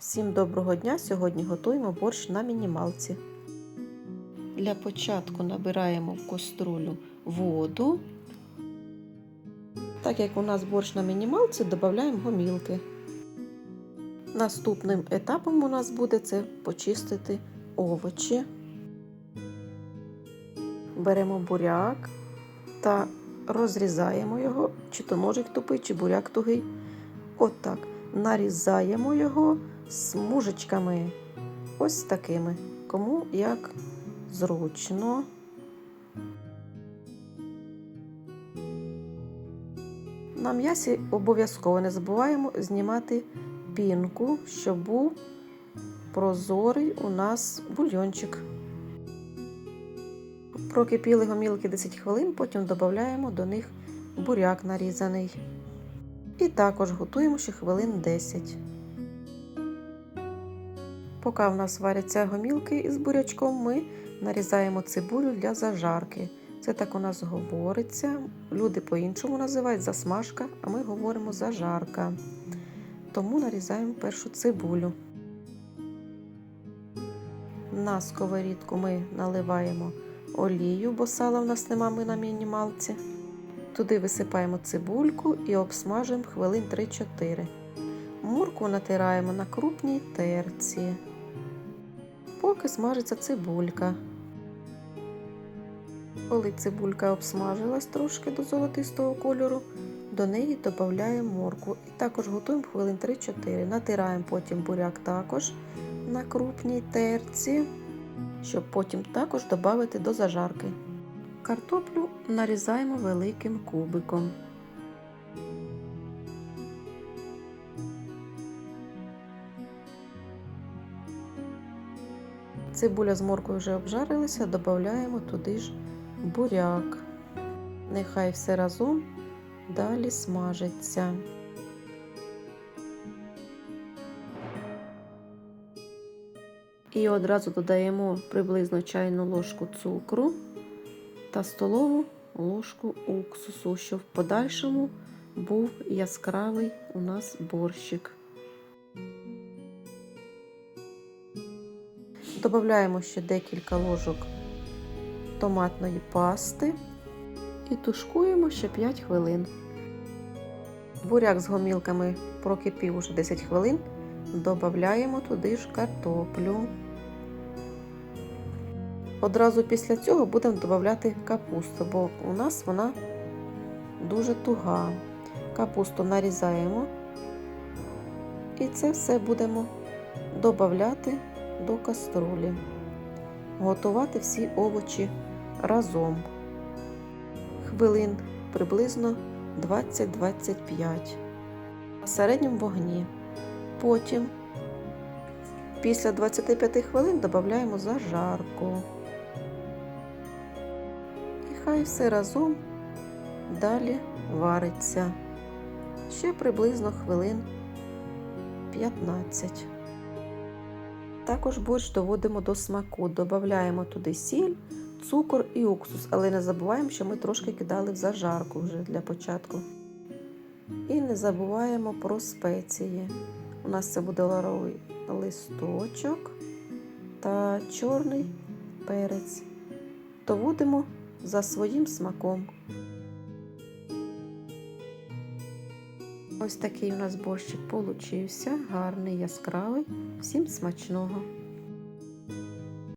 Всім доброго дня! Сьогодні готуємо борщ на мінімалці. Для початку набираємо в каструлю воду. Так як у нас борщ на мінімалці, додаємо гомілки. Наступним етапом у нас буде це почистити овочі. Беремо буряк та розрізаємо його, чи то ножик тупий, чи буряк тугий. Отак. Нарізаємо його смужечками. Ось такими. Кому як зручно. На м'ясі обов'язково не забуваємо знімати пінку, щоб був прозорий у нас бульйончик. Прокипіли гомілки 10 хвилин, потім додаємо до них буряк нарізаний. І також готуємо ще хвилин 10. Поки в нас варяться гомілки із бурячком, ми нарізаємо цибулю для зажарки. Це так у нас говориться. Люди по-іншому називають засмажка, а ми говоримо зажарка. Тому нарізаємо першу цибулю. На сковорідку ми наливаємо олію, бо сала в нас нема ми на мінімалці. Туди висипаємо цибульку і обсмажуємо хвилин 3-4. Морку натираємо на крупній терці, поки смажиться цибулька. Коли цибулька обсмажилась трошки до золотистого кольору, до неї додаємо морку і також готуємо хвилин 3-4. Натираємо потім буряк також на крупній терці, щоб потім також додати до зажарки. Картоплю нарізаємо великим кубиком. Цибуля з моркою вже обжарилася, додаємо туди ж буряк. Нехай все разом далі смажиться. І одразу додаємо приблизно чайну ложку цукру та столову ложку уксусу, щоб в подальшому був яскравий у нас борщик. Додаємо ще декілька ложок томатної пасти і тушкуємо ще 5 хвилин. Буряк з гомілками прокипів уже 10 хвилин. Додаємо туди ж картоплю. Одразу після цього будемо додавати капусту, бо у нас вона дуже туга. Капусту нарізаємо і це все будемо додавати до каструлі. Готувати всі овочі разом. Хвилин приблизно 20-25 на середньому вогні. Потім після 25 хвилин додаємо зажарку. І хай все разом далі вариться. Ще приблизно хвилин 15. Також борщ доводимо до смаку. Додаємо туди сіль, цукор і уксус, але не забуваємо, що ми трошки кидали в зажарку вже для початку. І не забуваємо про спеції. У нас це буде ларовий листочок та чорний перець. Доводимо за своїм смаком. Ось такий у нас борщик получився, гарний, яскравий. Всім смачного!